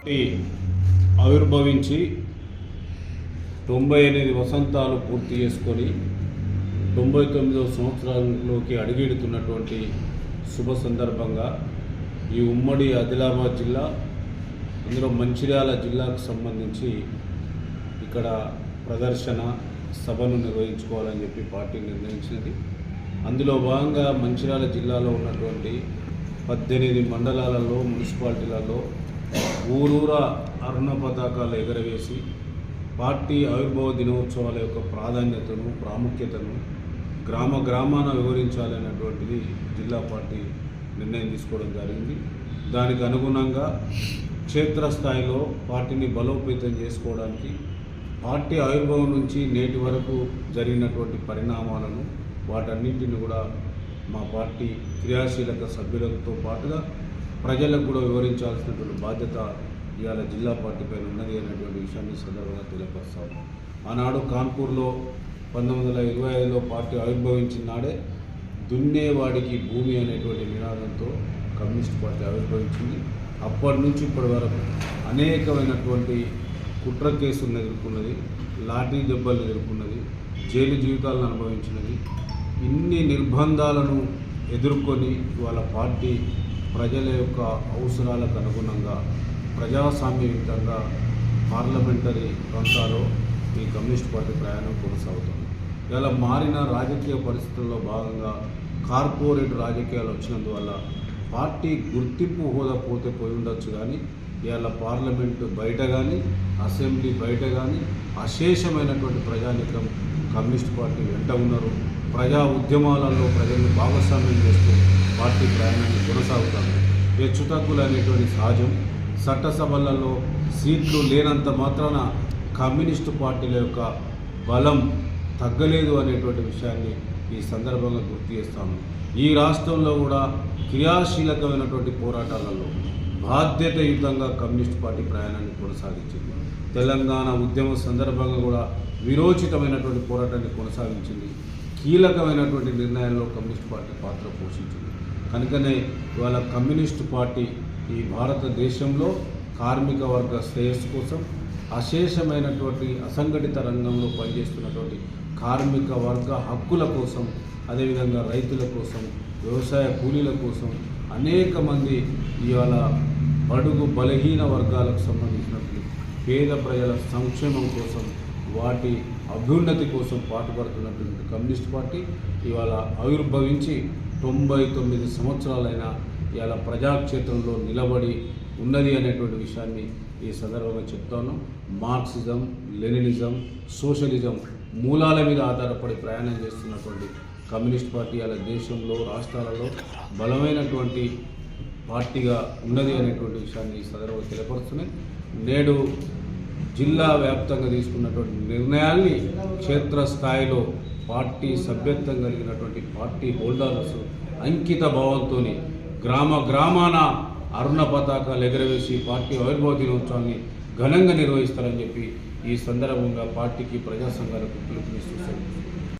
ఆవిర్భవించి తొంభై ఎనిమిది వసంతాలు పూర్తి చేసుకొని తొంభై తొమ్మిదవ సంవత్సరంలోకి అడుగెడుతున్నటువంటి శుభ సందర్భంగా ఈ ఉమ్మడి ఆదిలాబాద్ జిల్లా అందులో మంచిర్యాల జిల్లాకు సంబంధించి ఇక్కడ ప్రదర్శన సభను నిర్వహించుకోవాలని చెప్పి పార్టీ నిర్ణయించినది. అందులో భాగంగా మంచిర్యాల జిల్లాలో ఉన్నటువంటి పద్దెనిమిది మండలాలలో మున్సిపాలిటీలలో ఊరూరా అరుణ పతాకాలు ఎగరవేసి పార్టీ ఆవిర్భావ దినోత్సవాల యొక్క ప్రాధాన్యతను ప్రాముఖ్యతను గ్రామ గ్రామాన వివరించాలనేటువంటిది జిల్లా పార్టీ నిర్ణయం తీసుకోవడం జరిగింది. దానికి అనుగుణంగా క్షేత్రస్థాయిలో పార్టీని బలోపేతం చేసుకోవడానికి పార్టీ ఆవిర్భావం నుంచి నేటి వరకు జరిగినటువంటి పరిణామాలను వాటన్నింటిని కూడా మా పార్టీ క్రియాశీలక సభ్యులతో పాటుగా ప్రజలకు కూడా వివరించాల్సినటువంటి బాధ్యత ఇవాళ జిల్లా పార్టీ పైన ఉన్నది అనేటువంటి విషయాన్ని సందర్భంగా తెలియపరుస్తాము ఆనాడు కాన్పూర్లో పంతొమ్మిది వందల ఇరవై ఐదులో పార్టీ ఆవిర్భవించిన నాడే దున్నేవాడికి భూమి అనేటువంటి నినాదంతో కమ్యూనిస్ట్ పార్టీ ఆవిర్భవించింది. అప్పటి నుంచి ఇప్పటి వరకు అనేకమైనటువంటి కుట్ర కేసులను ఎదుర్కొన్నది లాఠీ దెబ్బలు ఎదుర్కొన్నది జైలు జీవితాలను అనుభవించినది. ఇన్ని నిర్బంధాలను ఎదుర్కొని వాళ్ళ పార్టీ ప్రజల యొక్క అవసరాలకు అనుగుణంగా ప్రజాస్వామ్యయుక్తంగా పార్లమెంటరీ ప్రాంతాల్లో ఈ కమ్యూనిస్ట్ పార్టీ ప్రయాణం కొనసాగుతుంది. ఇలా మారిన రాజకీయ పరిస్థితుల్లో భాగంగా కార్పొరేట్ రాజకీయాలు వచ్చినందువల్ల పార్టీ గుర్తింపు హోదా పోతే పోయి ఉండొచ్చు కానీ ఇవాళ పార్లమెంటు బయట కానీ అసెంబ్లీ బయట కానీ అశేషమైనటువంటి ప్రజానికం కమ్యూనిస్ట్ పార్టీ వెంట ఉన్నారు. ప్రజా ఉద్యమాలలో ప్రజల్ని భాగస్వామ్యం చేస్తూ పార్టీ ప్రయాణాన్ని కొనసాగుతారు హెచ్చుతగ్గులు అనేటువంటి సహజం. చట్టసభలలో సీట్లు లేనంత మాత్రాన కమ్యూనిస్టు పార్టీల యొక్క బలం తగ్గలేదు అనేటువంటి విషయాన్ని ఈ సందర్భంగా గుర్తు చేస్తాను ఈ రాష్ట్రంలో కూడా క్రియాశీలకమైనటువంటి పోరాటాలలో బాధ్యతయుతంగా కమ్యూనిస్ట్ పార్టీ ప్రయాణాన్ని కొనసాగించింది. తెలంగాణ ఉద్యమం సందర్భంగా కూడా విరోచితమైనటువంటి పోరాటాన్ని కొనసాగించింది. కీలకమైనటువంటి నిర్ణయాల్లో కమ్యూనిస్ట్ పార్టీ పాత్ర పోషించింది. కనుకనే ఇవాళ కమ్యూనిస్ట్ పార్టీ ఈ భారతదేశంలో కార్మిక వర్గ శ్రేయస్సు కోసం అశేషమైనటువంటి అసంఘటిత రంగంలో పనిచేస్తున్నటువంటి కార్మిక వర్గ హక్కుల కోసం అదేవిధంగా రైతుల కోసం వ్యవసాయ కూలీల కోసం అనేక మంది ఇవాళ బడుగు బలహీన వర్గాలకు సంబంధించినటువంటి పేద ప్రజల సంక్షేమం కోసం వాటి అభ్యున్నతి కోసం పాటుపడుతున్నటువంటి కమ్యూనిస్ట్ పార్టీ ఇవాళ ఆవిర్భవించి తొంభై తొమ్మిది సంవత్సరాలైన ఇవాళ ప్రజాక్షేత్రంలో నిలబడి ఉన్నది అనేటువంటి విషయాన్ని ఈ సందర్భంగా చెప్తాను మార్క్సిజం లెనినిజం సోషలిజం మూలాల మీద ఆధారపడి ప్రయాణం చేస్తున్నటువంటి కమ్యూనిస్ట్ పార్టీ అలా దేశంలో రాష్ట్రాలలో బలమైనటువంటి పార్టీగా ఉన్నది అనేటువంటి విషయాన్ని ఈ సందర్భంగా తెలియపరుస్తున్నాయి. నేడు జిల్లా వ్యాప్తంగా తీసుకున్నటువంటి నిర్ణయాల్ని క్షేత్రస్థాయిలో పార్టీ సభ్యత్వం కలిగినటువంటి పార్టీ హోల్డర్స్ అంకిత భావంతో గ్రామ గ్రామాన అరుణ పతాకాలు ఎగరవేసి పార్టీ ఆవిర్భావ దినోత్సవాన్ని ఘనంగా నిర్వహిస్తారని చెప్పి ఈ సందర్భంగా పార్టీకి ప్రజా సంఘాలకు పిలుపునిస్తూ